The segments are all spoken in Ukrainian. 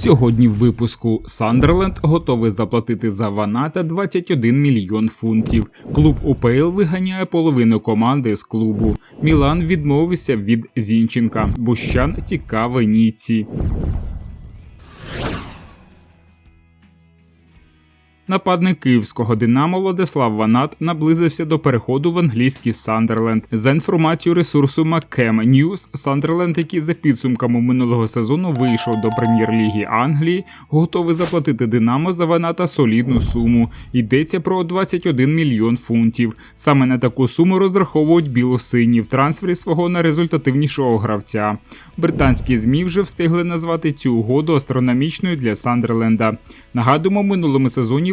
Сьогодні в випуску Сандерленд готовий заплатити за Ваната 21 мільйон фунтів. Клуб УПЛ виганяє половину команди з клубу. Мілан відмовився від Зінченка. Бущан цікавий Ніці. Нападник київського Динамо Владислав Ванат наблизився до переходу в англійський Сандерленд. За інформацією ресурсу Маккем Ньюс, Сандерленд, який за підсумками минулого сезону вийшов до прем'єр-ліги Англії, готовий заплатити Динамо за Ваната солідну суму. Йдеться про 21 мільйон фунтів. Саме на таку суму розраховують білосині в трансфері свого найрезультативнішого гравця. Британські змі вже встигли назвати цю угоду астрономічною для Сандерленда. Нагадуємо, минулому сезоні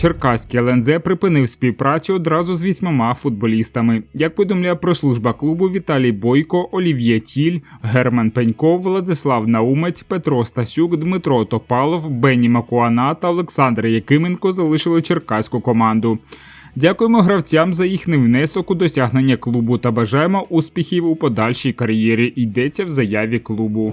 Черкаський ЛНЗ припинив співпрацю одразу з вісьмома футболістами. Як повідомляє прес-служба клубу Віталій Бойко, Олів'є Тіль, Герман Пеньков, Владислав Наумець, Петро Стасюк, Дмитро Топалов, Бенні Макуана та Олександр Якименко залишили черкаську команду. Дякуємо гравцям за їхній внесок у досягнення клубу та бажаємо успіхів у подальшій кар'єрі. Йдеться в заяві клубу.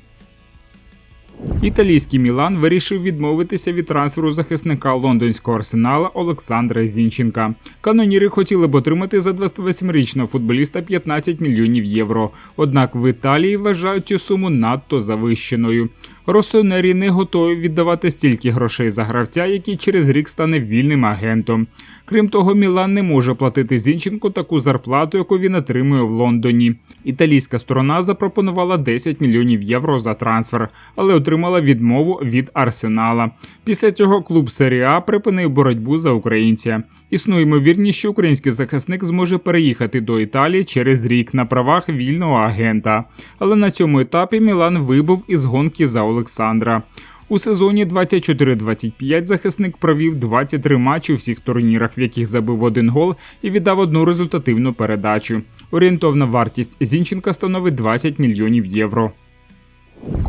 Італійський Мілан вирішив відмовитися від трансферу захисника лондонського арсенала Олександра Зінченка. Каноніри хотіли б отримати за 28-річного футболіста 15 мільйонів євро. Однак в Італії вважають цю суму надто завищеною. Росонері не готові віддавати стільки грошей за гравця, який через рік стане вільним агентом. Крім того, Мілан не може платити Зінченку таку зарплату, яку він отримує в Лондоні. Італійська сторона запропонувала 10 мільйонів євро за трансфер, але отримала відмову від Арсенала. Після цього клуб Серія А припинив боротьбу за українця. Існує ймовірність, що український захисник зможе переїхати до Італії через рік на правах вільного агента. Але на цьому етапі Мілан вибув із гонки за Олександра. У сезоні 24-25 захисник провів 23 матчі у всіх турнірах, в яких забив один гол і віддав одну результативну передачу. Орієнтовна вартість Зінченка становить 20 мільйонів євро.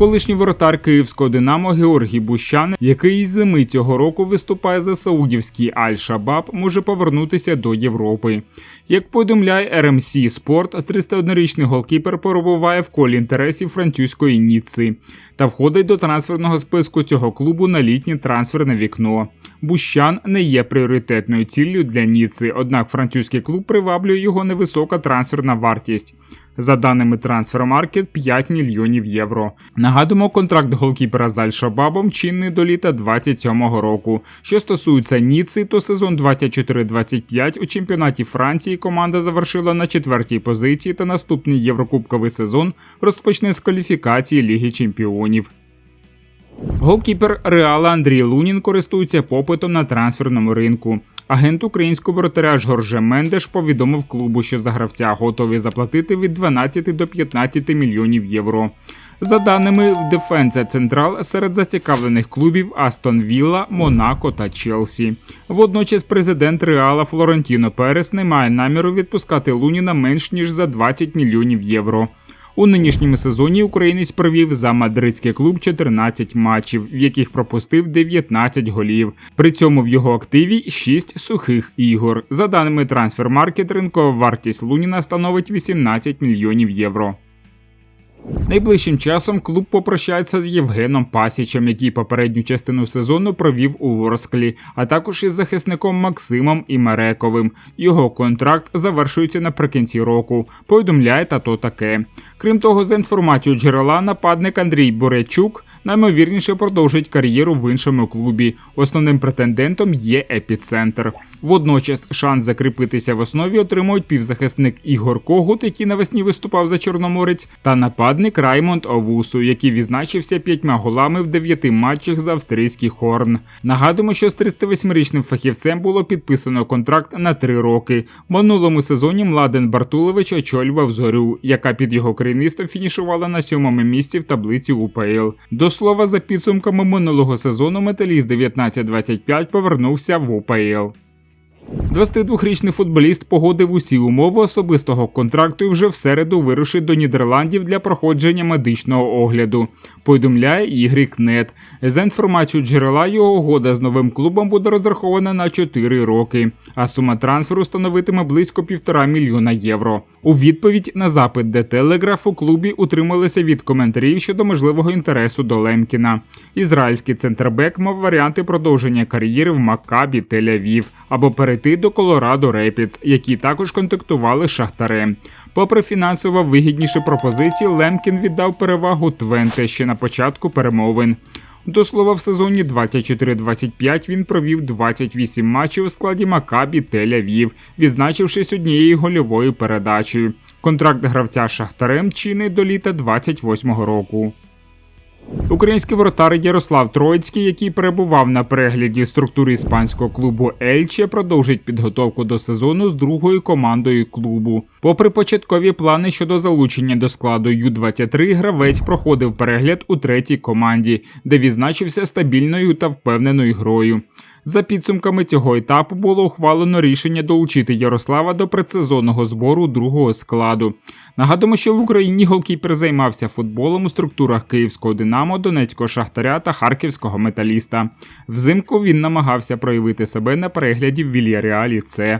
Колишній воротар київського Динамо Георгій Бущан, який із зими цього року виступає за саудівський Аль-Шабаб, може повернутися до Європи. Як повідомляє RMC Sport, 301-річний голкіпер перебуває в колі інтересів французької Ніци та входить до трансферного списку цього клубу на літнє трансферне вікно. Бущан не є пріоритетною ціллю для Ніци, однак французький клуб приваблює його невисока трансферна вартість. За даними Transfermarkt, 5 мільйонів євро. Нагадуємо, контракт голкіпера з Аль-Шабабом чинний до літа 27-го року. Що стосується Ніци, то сезон 24-25 у чемпіонаті Франції команда завершила на четвертій позиції, та наступний єврокубковий сезон розпочне з кваліфікації Ліги Чемпіонів. Голкіпер Реала Андрій Лунін користується попитом на трансферному ринку. Агент українського воротаря Жорже Мендеш повідомив клубу, що за гравця готові заплатити від 12 до 15 мільйонів євро. За даними Defensa Централ, серед зацікавлених клубів Астон Вілла, Монако та Челсі. Водночас президент Реала Флорентіно Перес не має наміру відпускати Луніна менш ніж за 20 мільйонів євро. У нинішньому сезоні українець провів за мадридський клуб 14 матчів, в яких пропустив 19 голів. При цьому в його активі 6 сухих ігор. За даними трансфермаркет, ринкова вартість Луніна становить 18 мільйонів євро. Найближчим часом клуб попрощається з Євгеном Пасічем, який попередню частину сезону провів у Ворсклі, а також із захисником Максимом Імерековим. Його контракт завершується наприкінці року. Повідомляє тато таке. Крім того, за інформацією джерела, нападник Андрій Борячук наймовірніше продовжить кар'єру в іншому клубі. Основним претендентом є епіцентр. Водночас шанс закріпитися в основі отримують півзахисник Ігор Когут, який навесні виступав за Чорноморець, та нападник Раймонд Овусу, який відзначився п'ятьма голами в дев'яти матчах за австрійський хорн. Нагадуємо, що з 38-річним фахівцем було підписано контракт на три роки. В минулому сезоні Младен Бартулович очолював зорю, яка під його керівництвом фінішувала на сьомому місці в таблиці УПЛ. До слова, за підсумками минулого сезону металіст 19-25 повернувся в УПЛ. 22-річний футболіст погодив усі умови особистого контракту і вже в середу вирушить до Нідерландів для проходження медичного огляду. Повідомляє Ігрік Нет. За інформацією джерела, його угода з новим клубом буде розрахована на 4 роки, а сума трансферу становитиме близько півтора мільйона євро. У відповідь на запит де Телеграф у клубі утрималися від коментарів щодо можливого інтересу до Лемкіна. Ізраїльський центрбек мав варіанти продовження кар'єри в Маккабі Тель-Авів або перейти до Колорадо Репіц, які також контактували з Шахтарем. Попри фінансово вигідніші пропозиції, Лемкін віддав перевагу Твенте ще на початку перемовин. До слова, в сезоні 24-25 він провів 28 матчів у складі Макабі Тель-Авів, відзначившись однією гольовою передачею. Контракт гравця Шахтарем чинить до літа 28-го року. Український воротар Ярослав Троїцький, який перебував на перегляді структури іспанського клубу Ельче, продовжить підготовку до сезону з другою командою клубу. Попри початкові плани щодо залучення до складу Ю-23, гравець проходив перегляд у третій команді, де відзначився стабільною та впевненою грою. За підсумками цього етапу було ухвалено рішення долучити Ярослава до предсезонного збору другого складу. Нагадуємо, що в Україні голкіпер займався футболом у структурах Київського Динамо, Донецького Шахтаря та Харківського металіста. Взимку він намагався проявити себе на перегляді в Вільяреалі С.